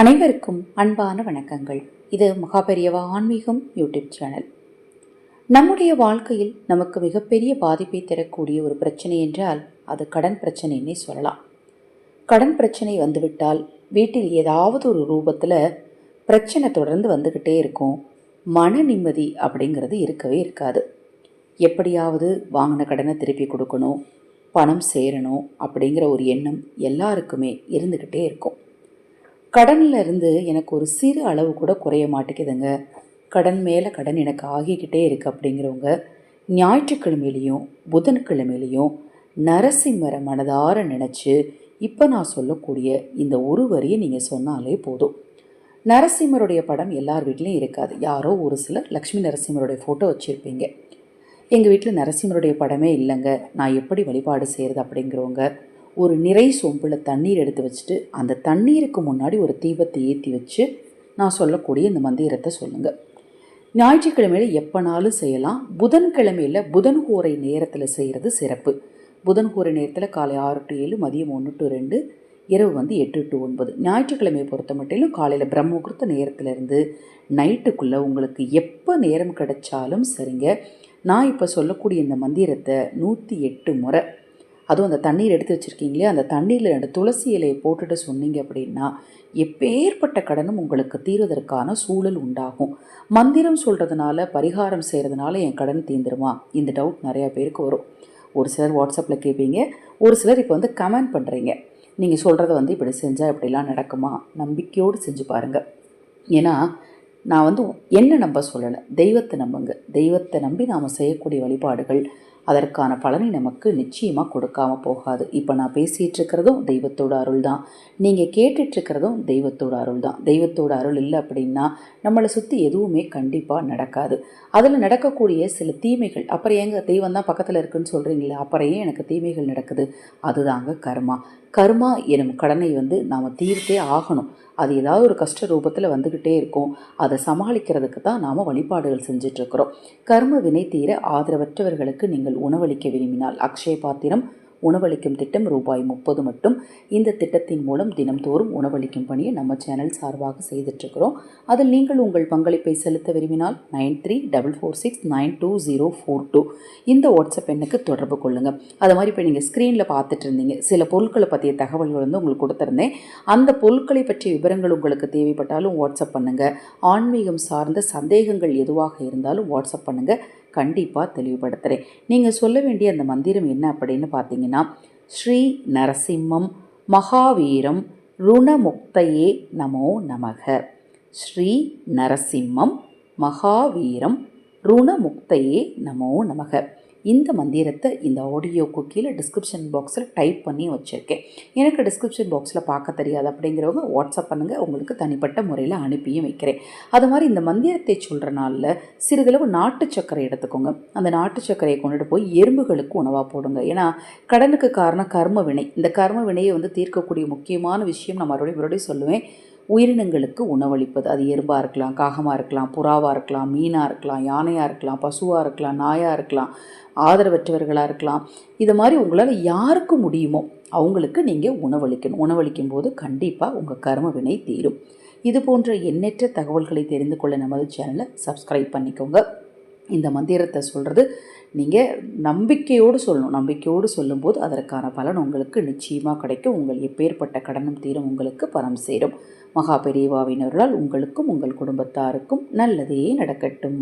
அனைவருக்கும் அன்பான வணக்கங்கள். இது மகாபெரியவா ஆன்மீகம் யூடியூப் சேனல். நம்முடைய வாழ்க்கையில் நமக்கு மிகப்பெரிய பாதிப்பை தரக்கூடிய ஒரு பிரச்சனை என்றால் அது கடன் பிரச்சனைன்னே சொல்லலாம். கடன் பிரச்சனை வந்துவிட்டால் வீட்டில் ஏதாவது ஒரு ரூபத்தில் பிரச்சனை தொடர்ந்து வந்துக்கிட்டே இருக்கும். மன நிம்மதி அப்படிங்கிறது இருக்கவே இருக்காது. எப்படியாவது வாங்கின கடனை திருப்பி கொடுக்கணும் பணம் சேரணும் அப்படிங்கிற ஒரு எண்ணம் எல்லாருக்குமே இருந்துக்கிட்டே இருக்கும். கடனில் இருந்து எனக்கு ஒரு சிறு அளவு கூட குறைய மாட்டேங்குதுங்க. கடன் மேலே கடன் எனக்கு ஆகிக்கிட்டே இருக்குது அப்படிங்கிறவங்க ஞாயிற்றுக்கிழமையிலையும் புதன்கிழமையிலையும் நரசிம்மரை மனதார நினச்சி இப்போ நான் சொல்லக்கூடிய இந்த ஒரு வரியை நீங்கள் சொன்னாலே போதும். நரசிம்மருடைய படம் எல்லார் வீட்லேயும் இருக்காது. யாரோ ஒரு சிலர் லக்ஷ்மி நரசிம்மருடைய ஃபோட்டோ வச்சுருப்பீங்க. எங்கள் வீட்டில் நரசிம்மருடைய படமே இல்லைங்க. நான் எப்படி வழிபாடு செய்கிறது அப்படிங்கிறவங்க ஒரு நிறை சொம்பில் தண்ணீர் எடுத்து வச்சுட்டு அந்த தண்ணீருக்கு முன்னாடி ஒரு தீபத்தை ஏற்றி வச்சு நான் சொல்லக்கூடிய இந்த மந்திரத்தை சொல்லுங்கள் ஞாயிற்றுக்கிழமையில் எப்போனாலும் செய்யலாம். புதன்கிழமையில் புதன் கூரை நேரத்தில் செய்கிறது சிறப்பு. புதன் கூரை நேரத்தில் காலை ஆறு டு ஏழு மதியம் ஒன்று டு ரெண்டு இரவு வந்து எட்டு டு ஒன்பது. ஞாயிற்றுக்கிழமையை பொறுத்த மட்டிலும் காலையில் பிரம்மகுர்த்த நேரத்துலேருந்து நைட்டுக்குள்ளே உங்களுக்கு எப்போ நேரம் கிடைச்சாலும் சரிங்க. நான் இப்போ சொல்லக்கூடிய இந்த மந்திரத்தை நூற்றி எட்டு முறை அதுவும் அந்த தண்ணீர் எடுத்து வச்சுருக்கீங்களே அந்த தண்ணீரில் ரெண்டு துளசி இலையை போட்டுட்டு சொன்னீங்க அப்படின்னா எப்பேற்பட்ட கடனும் உங்களுக்கு தீர்வதற்கான சூழல் உண்டாகும். மந்திரம் சொல்கிறதுனால பரிகாரம் செய்கிறதுனால என் கடன் தீந்துருமா? இந்த டவுட் நிறையா பேருக்கு வரும். ஒரு சிலர் வாட்ஸ்அப்பில் கேட்பீங்க ஒரு சிலர் இப்போ வந்து கமெண்ட் பண்ணுறீங்க நீங்கள் சொல்கிறத வந்து இப்படி செஞ்சால் இப்படிலாம் நடக்குமா? நம்பிக்கையோடு செஞ்சு பாருங்கள் ஏன்னா நான் வந்து என்ன நம்ப சொல்லலை? தெய்வத்தை நம்புங்க. தெய்வத்தை நம்பி நாம் செய்யக்கூடிய வழிபாடுகள் அதற்கான பலனை நமக்கு நிச்சயமாக கொடுக்காம போகாது. இப்போ நான் பேசிகிட்டு இருக்கிறதும் தெய்வத்தோட அருள் தான் நீங்கள் கேட்டுட்ருக்கிறதும் தெய்வத்தோட அருள் தான் தெய்வத்தோட அருள் இல்லை அப்படின்னா நம்மளை சுற்றி எதுவுமே கண்டிப்பாக நடக்காது. அதில் நடக்கக்கூடிய சில தீமைகள் அப்புறம் எங்கள் தெய்வம் தான் பக்கத்தில் இருக்குன்னு சொல்கிறீங்களே அப்புறம் ஏன் எனக்கு தீமைகள் நடக்குது? அதுதாங்க கர்மா. கர்மா எனும் கடனை வந்து நாம் தீர்த்தே ஆகணும். அது ஏதாவது ஒரு கஷ்ட ரூபத்தில் வந்துக்கிட்டே இருக்கும். அதை சமாளிக்கிறதுக்கு தான் நாம் வழிபாடுகள் செஞ்சிட்ருக்கிறோம். கர்ம வினை தீர ஆதரவற்றவர்களுக்கு நீங்கள் உணவளிக்க விரும்பினால் அக்ஷய பாத்திரம் உணவளிக்கும் திட்டம் ரூபாய் முப்பது மட்டும். இந்த திட்டத்தின் மூலம் தினம்தோறும் உணவளிக்கும் பணியை நம்ம சேனல் சார்பாக செய்துட்ருக்கிறோம் அதில் நீங்கள் உங்கள் பங்களிப்பை செலுத்த விரும்பினால் nine three double four six nine two zero four two இந்த வாட்ஸ்அப் எண்ணுக்கு தொடர்பு கொள்ளுங்கள் அது மாதிரி இப்போ நீங்கள் ஸ்க்ரீனில் பார்த்துட்டு இருந்தீங்க. சில பொருட்களை பற்றிய தகவல்கள் வந்து உங்களுக்கு கொடுத்துருந்தேன். அந்த பொருட்களை பற்றிய விவரங்கள் உங்களுக்கு தேவைப்பட்டாலும் வாட்ஸ்அப் பண்ணுங்கள் ஆன்மீகம் சார்ந்த சந்தேகங்கள் எதுவாக இருந்தாலும் வாட்ஸ்அப் பண்ணுங்கள் கண்டிப்பாக தெளிவுபடுத்துகிறேன் நீங்கள் சொல்ல வேண்டிய அந்த மந்திரம் என்ன அப்படின்னு பார்த்தீங்கன்னா ஸ்ரீ நரசிம்மம் மகாவீரம் ருணமுக்தையே நமோ நமக. ஸ்ரீ நரசிம்மம் மகாவீரம் ருணமுக்தையே நமோ நமக. இந்த மந்திரத்தை இந்த ஆடியோக்கு கீழே டிஸ்கிரிப்ஷன் பாக்ஸில் டைப் பண்ணி வச்சுருக்கேன். எனக்கு டிஸ்கிரிப்ஷன் பாக்ஸில் பார்க்க தெரியாது அப்படிங்கிறவங்க வாட்ஸ்அப் பண்ணுங்கள் உங்களுக்கு தனிப்பட்ட முறையில் அனுப்பியும் வைக்கிறேன். அது மாதிரி இந்த மந்திரத்தை சொல்கிற நாளில் சிறிதளவு நாட்டு சர்க்கரை எடுத்துக்கோங்க. அந்த நாட்டு சர்க்கரையை கொண்டுட்டு போய் எறும்புகளுக்கு உணவாக போடுங்க. ஏன்னா கடனுக்கு காரணம் கர்ம வினை. இந்த கர்ம வினையை வந்து தீர்க்கக்கூடிய முக்கியமான விஷயம் நான் மறுபடியும் மறுபடியும் சொல்லுவேன். உயிரினங்களுக்கு உணவளிப்பது. அது எறும்பாக இருக்கலாம் காகமாக இருக்கலாம் புறாவாக இருக்கலாம் மீனாக இருக்கலாம் யானையாக இருக்கலாம் பசுவாக இருக்கலாம் நாயாக இருக்கலாம் ஆதரவற்றவர்களாக இருக்கலாம். இது மாதிரி உங்களால் யாருக்கு முடியுமோ அவங்களுக்கு நீங்கள் உணவளிக்கணும். உணவளிக்கும் போது கண்டிப்பாக உங்கள் கர்ம வினை தீரும். இது போன்ற எண்ணற்ற தகவல்களை தெரிந்து கொள்ள நமது சேனலை சப்ஸ்கிரைப் பண்ணிக்கோங்க. இந்த மந்திரத்தை சொல்கிறது நீங்கள் நம்பிக்கையோடு சொல்லணும். நம்பிக்கையோடு சொல்லும்போது அதற்கான பலன் உங்களுக்கு நிச்சயமாக கிடைக்கும். உங்கள் எப்பேற்பட்ட கடனும் தீரும் உங்களுக்கு பரம் சேரும். மகா பெரியவாவினர்களால் உங்களுக்கும் உங்கள் குடும்பத்தாருக்கும் நல்லதே நடக்கட்டும்.